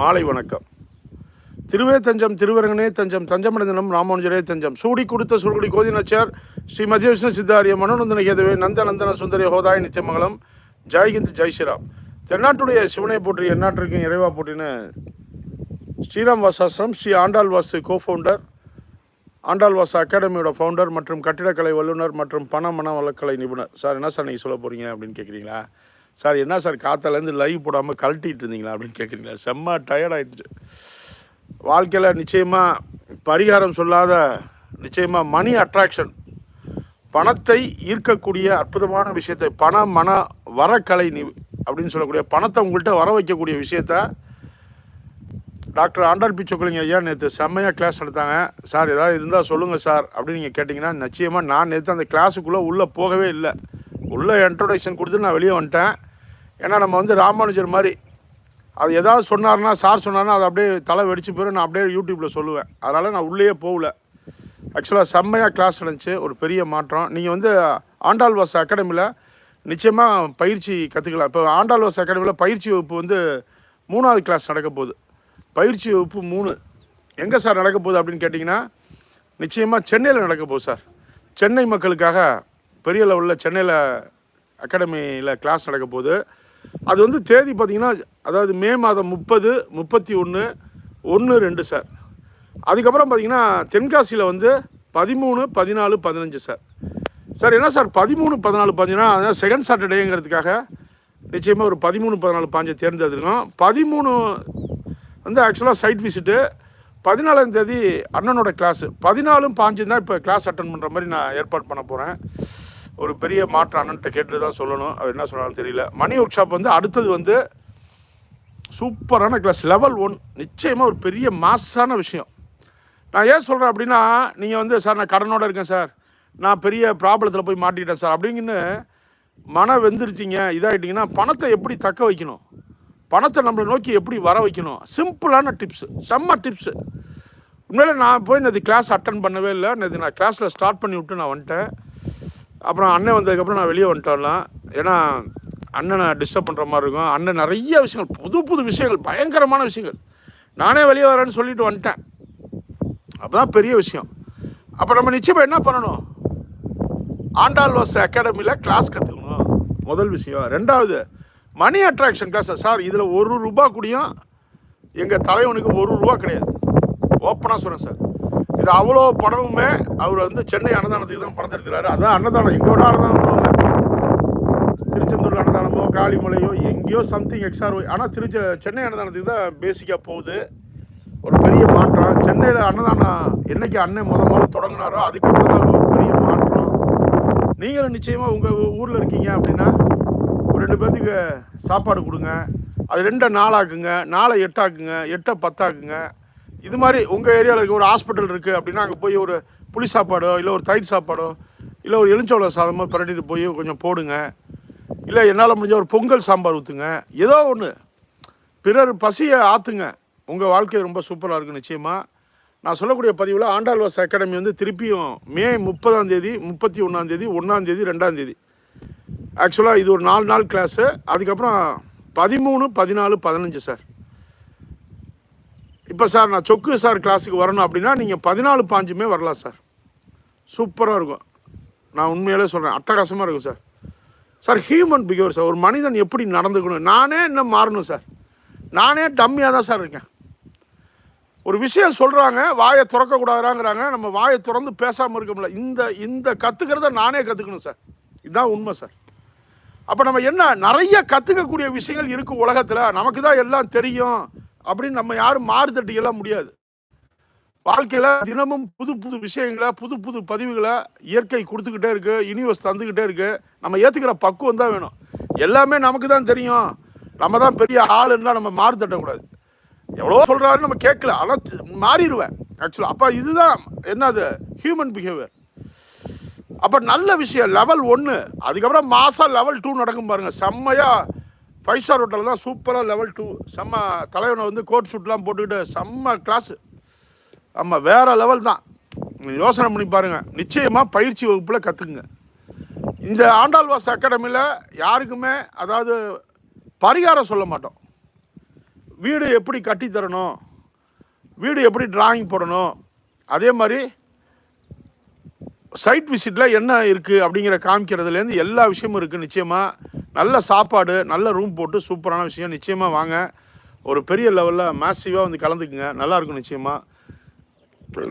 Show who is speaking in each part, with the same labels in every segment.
Speaker 1: மாலை வணக்கம். திருவே தஞ்சம் திருவரங்கனே தஞ்சம் தஞ்சமடைந்தனம் ராமானுஜரே தஞ்சம். சூடி கொடுத்த சுருகுடி கோதினச்சார் ஸ்ரீ மத்திய விஷ்ணு சித்தாரிய மனோநந்தன கேதவே நந்த நந்தன சுந்தரி ஹோதாய் நித்தியமங்கலம். ஜெய்ஹிந்த் ஜெய் ஸ்ரீராம். தென்னாட்டுடைய சிவனை போற்றி எந்நாட்டிற்கும் இறைவா போற்றின்னு ஸ்ரீராம் வாசாசிரம் ஸ்ரீ ஆண்டாள் வாசு கோ ஃபவுண்டர் ஆண்டாள் வாசு அகாடமியோட ஃபவுண்டர் மற்றும் கட்டிடக்கலை வல்லுநர் மற்றும் பண மன வழக்கலை நிபுணர். சார் என்ன சார் நீங்கள் சொல்ல போகிறீங்க அப்படின்னு கேட்குறீங்களா சார் என்ன சார் காத்தாலேருந்து லைவ் போடாமல் கழட்டிகிட்டு இருந்தீங்களா அப்படின்னு கேட்குறீங்களா செம்ம டயர்டாயிடுச்சு வாழ்க்கையில் நிச்சயமாக பரிகாரம் சொல்லாத நிச்சயமாக மணி அட்ராக்ஷன் பணத்தை ஈர்க்கக்கூடிய அற்புதமான விஷயத்தை பண மன வரக்கலை நி அப்படின்னு சொல்லக்கூடிய பணத்தை உங்கள்கிட்ட வர வைக்கக்கூடிய விஷயத்த டாக்டர் ஆண்டாள் பிச்சோக்கலிங்க ஐயா நேற்று செம்மையாக கிளாஸ் எடுத்தாங்க சார் ஏதாவது இருந்தால் சொல்லுங்கள் சார் அப்படின்னு நீங்கள் கேட்டிங்கன்னா நிச்சயமாக நான் நேற்று அந்த கிளாஸுக்குள்ளே உள்ளே போகவே இல்லை. உள்ளே இன்ட்ரொடக்ஷன் கொடுத்து நான் வெளியே வந்துட்டேன். ஏன்னா நம்ம வந்து ராமானுஜர் மாதிரி அது எதாவது சொன்னார்னா சார் சொன்னார்னா அது அப்படியே தலை வெடிச்சு போயிடும் நான் அப்படியே யூடியூப்பில் சொல்லுவேன். அதனால் நான் உள்ளேயே போகல. ஆக்சுவலாக செம்மையாக கிளாஸ் நடந்துச்சு. ஒரு பெரிய மாற்றம். நீங்கள் வந்து ஆண்டாள்வாஸ் அகாடமியில் நிச்சயமாக பயிற்சி கற்றுக்கலாம் இப்போ ஆண்டாள்வாஸ் அகாடமியில் பயிற்சி வகுப்பு வந்து மூணாவது கிளாஸ் நடக்க போகுது. பயிற்சி வகுப்பு மூணு. எங்கே சார் நடக்க போகுது அப்படின்னு கேட்டிங்கன்னா நிச்சயமாக சென்னையில் நடக்க போகுது சார். சென்னை மக்களுக்காக பெரிய லெவலில் சென்னையில் அகாடமியில் கிளாஸ் நடக்க போகுது. அது வந்து தேதி பார்த்திங்கன்னா அதாவது மே மாதம் முப்பது முப்பத்தி ஒன்று ஒன்று ரெண்டு சார். அதுக்கப்புறம் பார்த்தீங்கன்னா தென்காசியில் வந்து பதிமூணு பதினாலு பதினஞ்சு சார். சார் என்ன சார் பதிமூணு பதினாலு பதினா அதான் செகண்ட் சாட்டர்டேங்கிறதுக்காக நிச்சயமாக ஒரு பதிமூணு பதினாலு பாஞ்சை தேர்ந்தெடுத்துருக்கோம். பதிமூணு வந்து ஆக்சுவலாக சைட் விசிட்டு பதினாலாம் தேதி அண்ணனோட கிளாஸு பதினாலும் பாஞ்சு தான் இப்போ கிளாஸ் அட்டன் பண்ணுற மாதிரி நான் ஏற்பாடு பண்ண போகிறேன் ஒரு பெரிய மாற்றம் அண்ணன்ட்ட கேட்டு தான் சொல்லணும். அவர் என்ன சொன்னாலும் தெரியல. மணி ஒர்க் ஷாப் வந்து அடுத்தது வந்து சூப்பரான கிளாஸ் லெவல் ஒன் நிச்சயமாக ஒரு பெரிய மாசான விஷயம். நான் ஏன் சொல்கிறேன் அப்படின்னா நீங்கள் வந்து சார் நான் கடனோடு இருக்கேன் சார். நான் பெரிய ப்ராப்ளத்தில் போய் மாட்டிக்கிட்டேன் சார். அப்படிங்கன்னு மன வெந்துருச்சிங்க. இதாகிட்டிங்கன்னா பணத்தை எப்படி தக்க வைக்கணும்? பணத்தை நம்மளை நோக்கி எப்படி வர வைக்கணும்? சிம்பிளான டிப்ஸு செம்ம டிப்ஸு உண்மையில் நான் போய் நேற்று கிளாஸ் அட்டன் பண்ணவே இல்லை. நேற்று நான் கிளாஸில் ஸ்டார்ட் பண்ணி விட்டு நான் வந்துட்டேன். அப்புறம் அண்ணன் வந்ததுக்கப்புறம் நான் வெளியே வந்துட்டோம்லாம் ஏன்னா அண்ணனை டிஸ்டர்ப் பண்ணுற மாதிரி இருக்கும். அண்ணன் நிறைய விஷயங்கள் புது புது விஷயங்கள் பயங்கரமான விஷயங்கள். நானே வெளியே வரேன்னு சொல்லிட்டு வந்துட்டேன். அப்பதான் பெரிய விஷயம். அப்போ நம்ம நிச்சயமாக என்ன பண்ணணும்? ஆண்டாள் வாஸ் அகாடமியில் கிளாஸ் கற்றுக்கணும் முதல் விஷயம். ரெண்டாவது மணி அட்ராக்ஷன் கிளாஸ் சார் இதில் ஒரு ரூபா கூடயும் எங்கள் தலைவனுக்கு ஒரு ரூபா கிடையாது. ஓப்பனாக சொல்கிறேன் சார் இது அவ்வளோ பணமுமே அவர் வந்து சென்னை அன்னதானத்துக்கு தான் பணம் எடுக்கிறாரு. அதான் அன்னதானம். எங்கோட அன்னதானம் திருச்செந்தூர் அன்னதானமோ காளிமலையோ எங்கேயோ சம்திங் எக்ஸ்ஆர் ஆனால் திருச்ச சென்னை அன்னதானத்துக்கு தான் பேசிக்காக போகுது. ஒரு பெரிய மாற்றம். சென்னையில் அன்னதானம் என்னைக்கு அண்ணன் முத முதல்ல தொடங்கினாரோ அதுக்கப்புறம் தான் ஒரு பெரிய மாற்றம். நீங்களும் நிச்சயமாக உங்கள் ஊரில் இருக்கீங்க அப்படின்னா ஒரு ரெண்டு பேர்த்துக்கு சாப்பாடு கொடுங்க. அது ரெண்டை நாலாக்குங்க நாலை எட்டாக்குங்க. எட்டை பத்தாக்குங்க. இது மாதிரி உங்கள் ஏரியாவில் இருக்க ஒரு ஹாஸ்பிட்டல் இருக்குது அப்படின்னா அங்கே போய் ஒரு புளி சாப்பாடோ இல்லை ஒரு தயிர் சாப்பாடோ இல்லை ஒரு எலுஞ்சோள சாதமோ பிரட்டிட்டு போய் கொஞ்சம் போடுங்க. இல்லை என்னால் முடிஞ்ச ஒரு பொங்கல் சாம்பார் ஊற்றுங்க ஏதோ ஒன்று பிறர் பசியை ஆற்றுங்க உங்கள் வாழ்க்கை ரொம்ப சூப்பராக இருக்கும் நிச்சயமாக நான் சொல்லக்கூடிய பதிவில் ஆண்டாள்வாஸ் அகாடமி வந்து திருப்பியும் மே முப்பதாம் தேதி முப்பத்தி ஒன்றாந்தேதி ஒன்றாந்தேதி ரெண்டாந்தேதி ஆக்சுவலாக இது ஒரு நாலு நாள் கிளாஸு அதுக்கப்புறம் பதிமூணு பதினாலு பதினஞ்சு சார் இப்போ சார் நான் சொக்கு சார் கிளாஸுக்கு வரணும் அப்படின்னா நீங்கள் பதினாலு பாஞ்சுமே வரலாம் சார். சூப்பராக இருக்கும். நான் உண்மையிலே சொல்கிறேன் அட்டகாசமாக இருக்கும் sir. Sir human behaviour sir ஒரு மனிதன் எப்படி நடந்துக்கணும்? நானே இன்னும் மாறணும் சார்? நானே டம்மியாக தான் சார் இருக்கேன். ஒரு விஷயம் சொல்கிறாங்க வாயை திறக்கக்கூடாதுறாங்கிறாங்க நம்ம வாயை திறந்து பேசாமல் இருக்க முடியல. இந்த இந்த கற்றுக்கிறத நானே கற்றுக்கணும் சார். இதுதான் உண்மை சார். அப்போ நம்ம என்ன நிறைய கற்றுக்கக்கூடிய விஷயங்கள் இருக்குது உலகத்தில். நமக்கு தான் எல்லாம் தெரியும். அப்படின்னு நம்ம யாரும் மாறு தட்டிக்கலாம் முடியாது. வாழ்க்கையில் தினமும் புது புது விஷயங்களை புது புது பதிவுகளை இயற்கை கொடுத்துக்கிட்டே இருக்குது யூனிவர்ஸ் தந்துக்கிட்டே இருக்குது நம்ம ஏற்றுக்கிற பக்குவம் தான் வேணும். எல்லாமே நமக்கு தான் தெரியும். நம்ம தான் பெரிய ஆளுன்னா நம்ம மாறு தட்டக்கூடாது. எவ்வளோ சொல்கிறாரு நம்ம கேட்கல. ஆனால் மாறிடுவேன். ஆக்சுவலாக அப்போ இதுதான். என்னது? ஹியூமன் பிஹேவியர் அப்போ நல்ல விஷயம் லெவல் ஒன்று அதுக்கப்புறம் மாதம் லெவல் டூ நடக்கும் பாருங்கள் செம்மையாக ஃபைவ் ஸ்டார் ஹோட்டல் தான் சூப்பராக லெவல் டூ செம்ம தலைவனை வந்து கோட் ஷூட்லாம் போட்டுக்கிட்டு செம்ம கிளாஸு ஆமாம் வேறு லெவல் தான். யோசனை பண்ணி பாருங்கள் நிச்சயமாக பயிற்சி வகுப்பில் கற்றுக்குங்க இந்த ஆண்டாள்வாஸ் அகாடமியில் யாருக்குமே அதாவது பரிகாரம் சொல்ல மாட்டோம். வீடு எப்படி கட்டித்தரணும்? வீடு எப்படி டிராயிங் போடணும்? அதே மாதிரி சைட் விசிட்டில் என்ன இருக்குது அப்படிங்கிற காமிக்கிறதுலேருந்து எல்லா விஷயமும் இருக்குது நிச்சயமாக நல்ல சாப்பாடு நல்ல ரூம் போட்டு சூப்பரான விஷயம். நிச்சயமாக வாங்க. ஒரு பெரிய லெவலில் மேசிவாக வந்து கலந்துக்குங்க. நல்லாயிருக்கும் நிச்சயமாக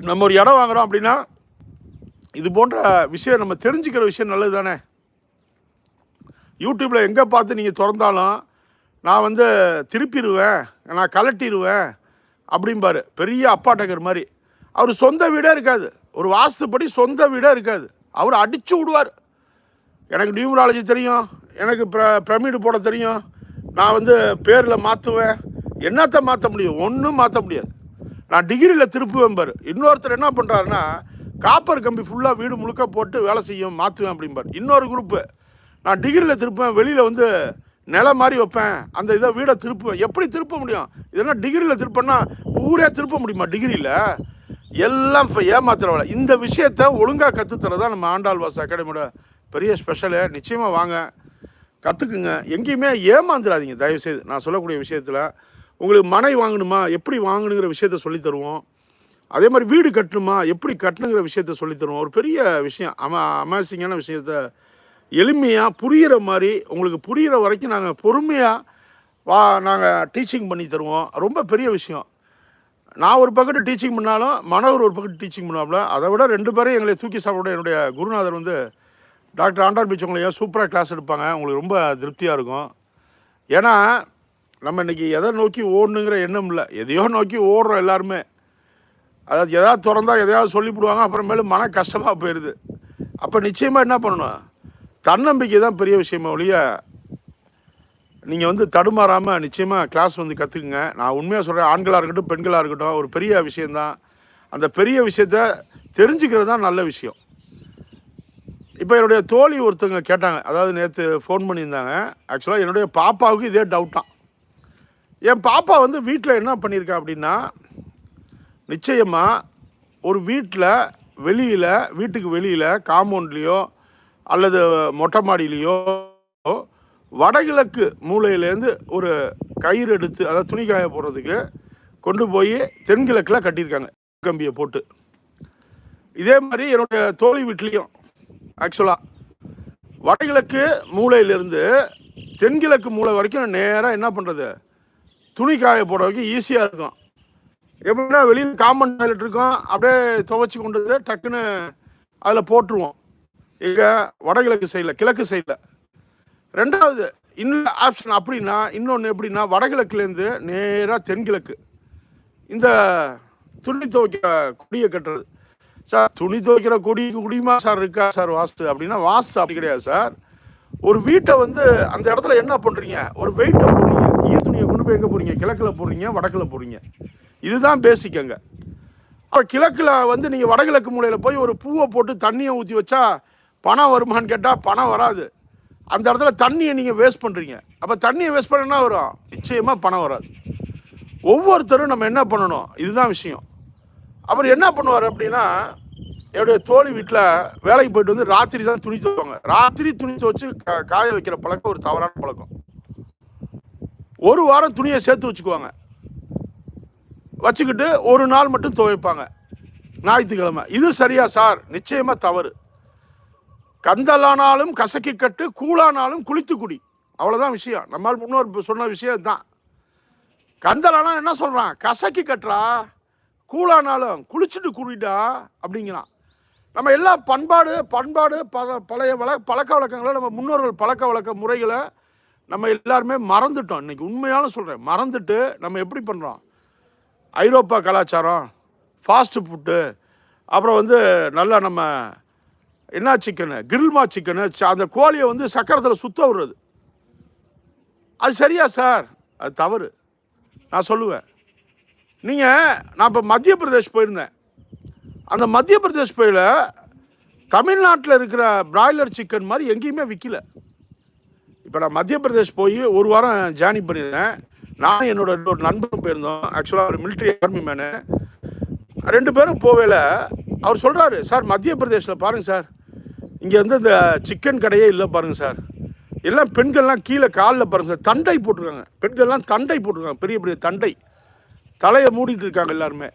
Speaker 1: நம்ம ஒரு இடம் வாங்குகிறோம் அப்படின்னா இது போன்ற விஷயம் நம்ம தெரிஞ்சுக்கிற விஷயம் நல்லது தானே யூடியூப்பில் எங்கே பார்த்து நீங்கள் திறந்தாலும் நான் வந்து திருப்பிடுவேன் நான் கலட்டிடுவேன் அப்படிம்பாரு. பெரிய அப்பாட்டக்கர் மாதிரி. அவர் சொந்த வீடே இருக்காது. ஒரு வாஸ்துப்படி சொந்த வீடாக இருக்காது. அவர் அடித்து விடுவார். எனக்கு நியூமராலஜி தெரியும். எனக்கு ப்ர பிரமிடு போட தெரியும். நான் வந்து பேரில் மாற்றுவேன் என்னத்தை மாற்ற முடியும்? ஒன்றும் மாற்ற முடியாது. நான் டிகிரியில் திருப்புவேன் பாரு. இன்னொருத்தர் என்ன பண்ணுறாருன்னா காப்பர் கம்பி ஃபுல்லாக வீடு முழுக்க போட்டு வேலை செய்யும் மாற்றுவேன் அப்படிம்பார் இன்னொரு குரூப்பு நான் டிகிரியில் திருப்பேன் வெளியில் வந்து நிலை மாதிரி வைப்பேன். அந்த இதை வீடை திருப்புவேன். எப்படி திருப்ப முடியும்? இதெல்லாம் டிகிரியில் திருப்பேன்னா ஊரே திருப்ப முடியுமா டிகிரியில்? எல்லாம் இப்போ ஏமாத்துற வேலை. இந்த விஷயத்த ஒழுங்காக கற்றுத்தரதான் நம்ம ஆண்டாள் வாச அகாடமியோட பெரிய ஸ்பெஷலு நிச்சயமாக வாங்க. கற்றுக்குங்க எங்கேயுமே ஏமாந்துடாதீங்க. தயவுசெய்து. நான் சொல்லக்கூடிய விஷயத்தில் உங்களுக்கு மனை வாங்கணுமா? எப்படி வாங்கணுங்கிற விஷயத்த சொல்லித்தருவோம் அதே மாதிரி வீடு கட்டணுமா? எப்படி கட்டணுங்கிற விஷயத்த சொல்லித் தருவோம். ஒரு பெரிய விஷயம் அம அமேசிங்கான விஷயத்த எளிமையாக புரிகிற மாதிரி உங்களுக்கு புரிகிற வரைக்கும் நாங்கள் பொறுமையாக வா நாங்கள் டீச்சிங் பண்ணி தருவோம். ரொம்ப பெரிய விஷயம். நான் ஒரு பக்கத்து டீச்சிங் பண்ணாலும் மனோகர் ஒரு பக்கத்து டீச்சிங் பண்ணாப்புல அதை விட ரெண்டு பேரும் எங்களை தூக்கி சாப்பிட என்னுடைய குருநாதர் வந்து டாக்டர் ஆண்டாள் பீச் சூப்பராக கிளாஸ் எடுப்பாங்க? உங்களுக்கு ரொம்ப திருப்தியாக இருக்கும். ஏன்னா நம்ம இன்றைக்கி எதை நோக்கி ஓடணுங்கிற எண்ணம் இல்லை. எதையோ நோக்கி ஓடுறோம் எல்லாருமே. அதாவது எதாவது திறந்தா எதையாவது சொல்லிவிடுவாங்க அப்புறமேலு மன கஷ்டமாக போயிடுது அப்போ நிச்சயமாக என்ன பண்ணணும்? தன்னம்பிக்கை தான் பெரிய விஷயமா ஒழிய நீங்கள் வந்து தடுமாறாமல் நிச்சயமாக கிளாஸ் வந்து கற்றுக்குங்க நான் உண்மையாக சொல்கிறேன் ஆண்களாக இருக்கட்டும் பெண்களாக இருக்கட்டும் ஒரு பெரிய விஷயந்தான் அந்த பெரிய விஷயத்த தெரிஞ்சுக்கிறது தான் நல்ல விஷயம். இப்போ என்னுடைய தோழி ஒருத்தவங்க கேட்டாங்க. அதாவது நேற்று ஃபோன் பண்ணியிருந்தாங்க. ஆக்சுவலாக என்னுடைய பாப்பாவுக்கு இதே டவுட்டான் என் பாப்பா வந்து வீட்டில் என்ன பண்ணியிருக்கா அப்படின்னா நிச்சயமாக ஒரு வீட்டில் வெளியில் வீட்டுக்கு வெளியில் காம்பவுண்ட்லேயோ அல்லது மொட்டை மாடியிலையோ வடகிழக்கு மூலையிலேருந்து ஒரு கயிறு எடுத்து அதாவது துணி காய போடுறதுக்கு கொண்டு போய் தென்கிழக்கில் கட்டியிருக்காங்க. கம்பியை போட்டு. இதே மாதிரி என்னுடைய தோழி வீட்லேயும் ஆக்சுவலாக வடகிழக்கு மூலையிலிருந்து தென்கிழக்கு மூலை வரைக்கும் நேராக என்ன பண்ணுறது துணி காய போட ஈஸியாக இருக்கும். எப்படின்னா வெளியில் காமன் டாய்லெட் இருக்கும். அப்படியே துவைச்சி கொண்டு வந்து டக்குன்னு அதில் போட்டுருவோம். எங்கே வடகிழக்கு சைடில் கிழக்கு சைடில் ரெண்டாவது இன்னொரு ஆப்ஷன் அப்படின்னா இன்னொன்று எப்படின்னா வடகிழக்குலேருந்து நேராக தென்கிழக்கு. இந்த துணி துவைக்கிற கொடியை கட்டுறது. சார் துணி துவைக்கிற கொடி குடியுமா சார் இருக்கா சார் வாஸ்து அப்படின்னா வாஸ்து அப்படி கிடையாது சார். ஒரு வீட்டை வந்து அந்த இடத்துல என்ன பண்ணுறீங்க ஒரு வெயிட்டை போடுறீங்க. ஈ துணியை கொண்டு போய் எங்கே போடுறீங்க? கிழக்கில் போடுறீங்க வடக்கில் போடுறீங்க. இதுதான் பேசிக் அங்கே. அப்போ கிழக்கில் வந்து நீங்கள் வடகிழக்கு மூலையில் போய் ஒரு பூவை போட்டு தண்ணியை ஊற்றி வச்சா பணம் வருமான்னு கேட்டால் பணம் வராது. அந்த இடத்துல தண்ணியை நீங்கள் வேஸ்ட் பண்ணுறீங்க அப்போ தண்ணியை வேஸ்ட் பண்ணா வரும் நிச்சயமாக பணம் வராது. ஒவ்வொருத்தரும் நம்ம என்ன பண்ணணும்? இதுதான் விஷயம். அவர் என்ன பண்ணுவார் அப்படின்னா என்னுடைய தோழி வீட்டில் வேலைக்கு போயிட்டு வந்து ராத்திரி தான் துணி துவைப்பாங்க. ராத்திரி துணி துவைச்சு காய வைக்கிற பழக்கம் ஒரு தவறான பழக்கம். ஒரு வாரம் துணியை சேர்த்து வச்சுக்குவாங்க. வச்சுக்கிட்டு ஒரு நாள் மட்டும் துவைப்பாங்க. ஞாயிற்றுக்கிழமை. இது சரியா சார்? நிச்சயமாக தவறு. கந்தலானாலும் கசக்கி கட்டு கூழானாலும் குளித்து குடி. அவ்வளோதான் விஷயம். நம்மால் முன்னோர் சொன்ன விஷயம் தான் கந்தலானா என்ன சொல்கிறான் கசக்கி கட்டுறா கூழானாலும் குளிச்சுட்டு குடிடா அப்படிங்கிறான். நம்ம எல்லா பண்பாடு பண்பாடு பல பழைய வழ பழக்க வழக்கங்களை நம்ம முன்னோர்கள் பழக்க வழக்க முறைகளை நம்ம எல்லாருமே மறந்துட்டோம். இன்னைக்கு உண்மையான சொல்கிறேன் மறந்துட்டு நம்ம எப்படி பண்ணுறோம் ஐரோப்பா கலாச்சாரம் ஃபாஸ்ட் ஃபுட்டு அப்புறம் வந்து நல்லா நம்ம என்ன சிக்கனு கிரில்மா சிக்கனு அந்த கோழியை வந்து சக்கரத்தில் சுத்த விடுறது. அது சரியா சார்? அது தவறு. நான் சொல்லுவேன். நீங்கள் நான் இப்போ மத்திய பிரதேஷ் போயிருந்தேன். அந்த மத்திய பிரதேஷ் போயில தமிழ்நாட்டில் இருக்கிற பிராய்லர் சிக்கன் மாதிரி எங்கேயுமே விற்கல இப்போ நான் மத்திய பிரதேஷ் போய் ஒரு வாரம் ஜேர்னி பண்ணியிருந்தேன். நானும் என்னோட இன்னொரு நண்பரும் போயிருந்தோம். ஆக்சுவலாக ஒரு மிலிட்ரி ஆர்மி மேனு ரெண்டு பேரும் போவேல அவர் சொல்கிறாரு சார் மத்திய பிரதேஷில் பாருங்கள் சார். இங்கே வந்து இந்த சிக்கன் கடையே இல்லை பாருங்கள் சார். எல்லாம் பெண்கள்லாம் கீழே காலில் பாருங்கள் சார். தண்டை போட்டிருக்காங்க. பெண்கள்லாம் தண்டை போட்டிருக்காங்க. பெரிய பெரிய தண்டை. தலையை மூடிட்டு இருக்காங்க எல்லாருமே.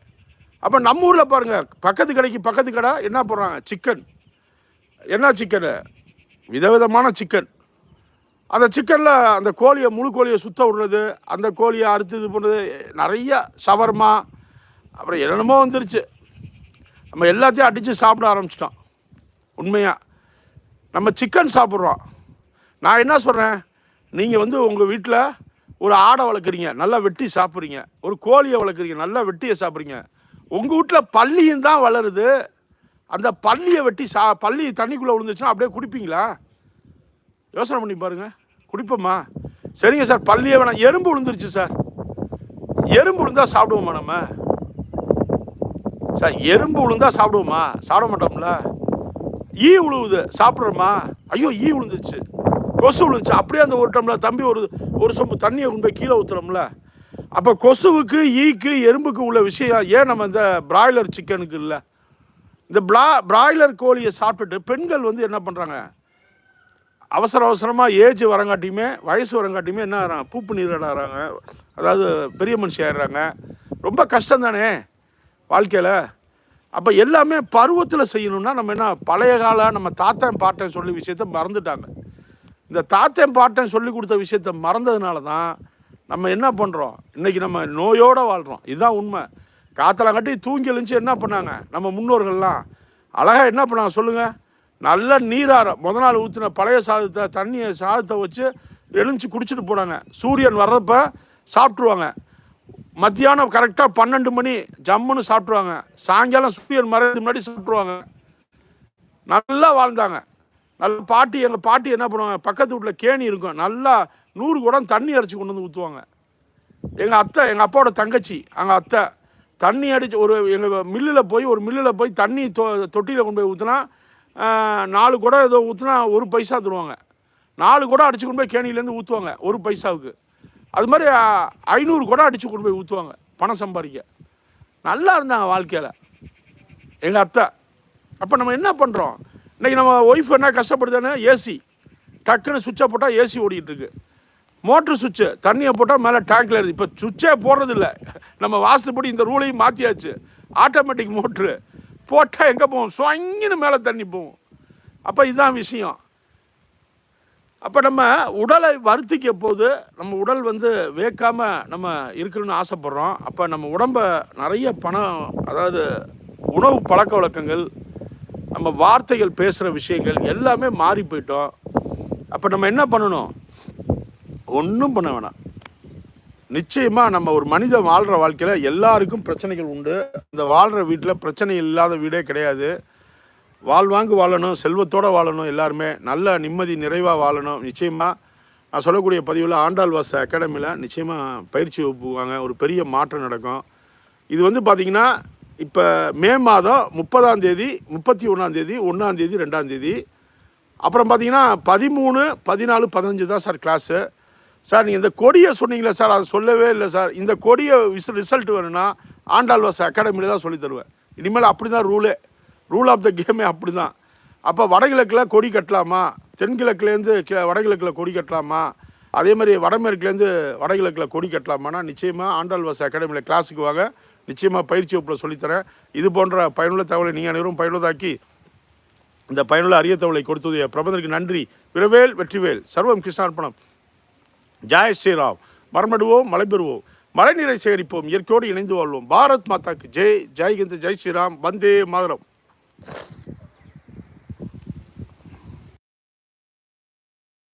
Speaker 1: அப்போ நம்ம ஊரில் பாருங்கள் பக்கத்து கடைக்கு பக்கத்து கடை என்ன போடுறாங்க? சிக்கன் என்ன சிக்கனு விதவிதமான சிக்கன் அந்த சிக்கனில் அந்த கோழியை முழு கோழியை சுத்த விடுறது அந்த கோழியை அறுத்து இது பண்ணுறது நிறைய சவர்மா அப்புறம் என்னென்னமோ வந்துருச்சு. நம்ம எல்லாத்தையும் அடித்து சாப்பிட ஆரம்பிச்சிட்டோம். உண்மையாக நம்ம சிக்கன் சாப்பிட்றோம். நான் என்ன சொல்கிறேன் நீங்கள் வந்து உங்கள் வீட்டில் ஒரு ஆடை வளர்க்குறீங்க நல்லா வெட்டி சாப்பிட்றீங்க. ஒரு கோழியை வளர்க்குறீங்க நல்லா வெட்டியை சாப்பிட்றீங்க. உங்கள் வீட்டில் பள்ளியும் தான் வளருது. அந்த பள்ளியை வெட்டி சா பள்ளி தண்ணிக்குள்ளே விழுந்துச்சுன்னா அப்படியே குடிப்பீங்களா? யோசனை பண்ணி பாருங்கள் குடிப்போம்மா சரிங்க சார் பள்ளியே வேணாம். எறும்பு விழுந்துருச்சு சார். எறும்பு விழுந்தா சாப்பிடுவோமா நம்ம? சார் எறும்பு விழுந்தா சாப்பிடுவோமா? சாப்பிட மாட்டோம்ல. ஈ உழுவுது. சாப்பிட்றோமா? ஐயோ ஈ விழுந்துச்சு கொசு விழுந்துச்சு அப்படியே அந்த ஒரு டம்ளர் தம்பி ஒரு ஒரு சொம்பு தண்ணியை கொண்டு போய் கீழே ஊற்றுறோம்ல அப்போ கொசுவுக்கு ஈக்கு எறும்புக்கு உள்ள விஷயம் ஏன் நம்ம இந்த பிராய்லர் சிக்கனுக்கு இல்லை? இந்த ப்ளா பிராய்லர் கோழியை சாப்பிட்டுட்டு பெண்கள் வந்து என்ன பண்ணுறாங்க அவசர அவசரமாக ஏஜ் வரங்காட்டியுமே வயசு வரங்காட்டியுமே என்ன ஆகிறாங்க? பூப்பு நீராடுறாங்க அதாவது பெரிய மனுஷி ஆயிடுறாங்க. ரொம்ப கஷ்டம் தானே வாழ்க்கையில்? அப்போ எல்லாமே பருவத்தில் செய்யணும்னா நம்ம என்ன பழைய கால நம்ம தாத்தன் பாட்டன் சொல்லி விஷயத்த மறந்துட்டாங்க. இந்த தாத்தன் பாட்டன் சொல்லி கொடுத்த விஷயத்த மறந்ததுனால தான் நம்ம என்ன பண்ணுறோம் இன்றைக்கி நம்ம நோயோடு வாழ்கிறோம் இதுதான் உண்மை. காத்தலங்கட்டி தூங்கி எழுந்துச்சு என்ன பண்ணாங்க? நம்ம முன்னோர்கள்லாம். அழகாக என்ன பண்ணாங்க சொல்லுங்கள் நல்ல நீராரம் முத நாள் ஊற்றின பழைய சாதத்தை தண்ணியை சாதத்தை வச்சு எழுந்துச்சு குடிச்சிட்டு போனாங்க. சூரியன் வர்றப்ப சாப்பிட்ருவாங்க மத்தியானம் கரெக்டாக பன்னெண்டு மணி ஜம்முன்னு சாப்பிட்ருவாங்க சாயங்காலம் சூரியன் மறைறது முன்னாடி சாப்பிட்ருவாங்க நல்லா வாழ்ந்தாங்க. நல்ல பாட்டி எங்கள் பாட்டி என்ன பண்ணுவாங்க? பக்கத்து வீட்டில் கேணி இருக்கும். நல்லா நூறு குடம் தண்ணி அரைச்சி கொண்டு வந்து ஊற்றுவாங்க எங்கள் அத்தை எங்கள் அப்பாவோட தங்கச்சி அங்கே அத்தை தண்ணி அடித்து ஒரு எங்கள் மில்லில் போய் ஒரு மில்லில் போய் தண்ணி தொ தொட்டியில் கொண்டு போய் ஊற்றுனா நாலு குடம் ஏதோ ஊற்றுனா ஒரு பைசா தருவாங்க. நாலு குடம் அடிச்சு கொண்டு போய் கேணியிலேருந்து ஊற்றுவாங்க ஒரு பைசாவுக்கு. அது மாதிரி ஐநூறு கூட அடித்து கொண்டு போய் ஊற்றுவாங்க பணம் சம்பாதிக்க. நல்லா இருந்தாங்க வாழ்க்கையில். எங்கள் அத்தை. அப்போ நம்ம என்ன பண்ணுறோம் இன்றைக்கி நம்ம ஒய்ஃப் என்ன கஷ்டப்படுதுன்னா ஏசி டக்குன்னு சுவிட்சை போட்டால் ஏசி ஓடிட்டு இருக்கு. மோட்ரு சுவிட்சு தண்ணியை போட்டால் மேலே டேங்க்கில் இருக்குது இப்போ சுவிட்சே போடுறதில்ல. நம்ம வாஸ்துப்படி இந்த ரூலையும் மாற்றியாச்சு ஆட்டோமேட்டிக் மோட்ரு போட்டால் எங்கே போவோம்? ஸ்வங்கின்னு மேலே தண்ணி போகும் அப்போ இதுதான் விஷயம். அப்போ நம்ம உடலை வருத்திக்க போது நம்ம உடல் வந்து வேக்காமல் நம்ம இருக்கணும்னு ஆசைப்பட்றோம். அப்போ நம்ம உடம்ப நிறைய பணம் அதாவது உணவு பழக்க வழக்கங்கள் நம்ம வார்த்தைகள் பேசுகிற விஷயங்கள் எல்லாமே மாறி போயிட்டோம். அப்போ நம்ம என்ன பண்ணணும்? ஒன்றும் பண்ண வேணாம். நிச்சயமாக நம்ம ஒரு மனிதன் வாழ்கிற வாழ்க்கையில் எல்லாருக்கும் பிரச்சனைகள் உண்டு. இந்த வாழ்கிற வீட்டில் பிரச்சனை இல்லாத வீடே கிடையாது. வாழ்வாங்கு வாழணும் செல்வத்தோடு வாழணும் எல்லாருமே நல்ல நிம்மதி நிறைவாக வாழணும். நிச்சயமாக நான் சொல்லக்கூடிய பதிவில் ஆண்டாள்வாச அகாடமியில் நிச்சயமாக பயிற்சி வகுப்புவாங்க. ஒரு பெரிய மாற்றம் நடக்கும். இது வந்து பார்த்திங்கன்னா இப்போ மே மாதம் முப்பதாம் தேதி முப்பத்தி ஒன்றாந்தேதி ஒன்றாந்தேதி ரெண்டாந்தேதி அப்புறம் பார்த்தீங்கன்னா பதிமூணு பதினாலு பதினஞ்சு தான் சார் கிளாஸு சார் நீங்கள் இந்த கொடியை சொன்னீங்களே சார் அதை சொல்லவே இல்லை சார். இந்த கொடியை விஸ் ரிசல்ட் வேணும்னா ஆண்டாள்வாச அகாடமியில் தான் சொல்லித்தருவேன் இனிமேல் அப்படி தான் ரூலே ரூல் ஆஃப் த கேமே அப்படி தான் அப்போ வடகிழக்கில் கொடி கட்டலாமா? தென்கிழக்குலேருந்து கி வடகிழக்கில் கொடி கட்டலாமா? அதே மாதிரி வடமேற்குலேருந்து வடகிழக்கில் கொடி கட்டலாமான்னா நிச்சயமாக ஆண்டாள் வாச அகாடமியில் கிளாஸுக்கு வாங்க நிச்சயமாக பயிற்சி வகுப்பில் சொல்லித்தரேன். இது போன்ற பயனுள்ள தகவலை நீங்கள் அனைவரும் பயனுள்ளதாக்கி இந்த பயனுள்ள அரிய தகவலை கொடுத்தது பிரபந்தருக்கு நன்றி. விரவேல் வெற்றிவேல். சர்வம் கிருஷ்ணார்ப்பணம் ஜாய் ஸ்ரீராம். மரமடுவோம் மழை பெறுவோம். மழைநீரை சேகரிப்போம். இயற்கையோடு இணைந்து வாழ்வோம். பாரத் மாதாக்கு. ஜெய் ஜெய்ஹிந்த் ஜெய் ஸ்ரீராம். வந்தே மாதரம். you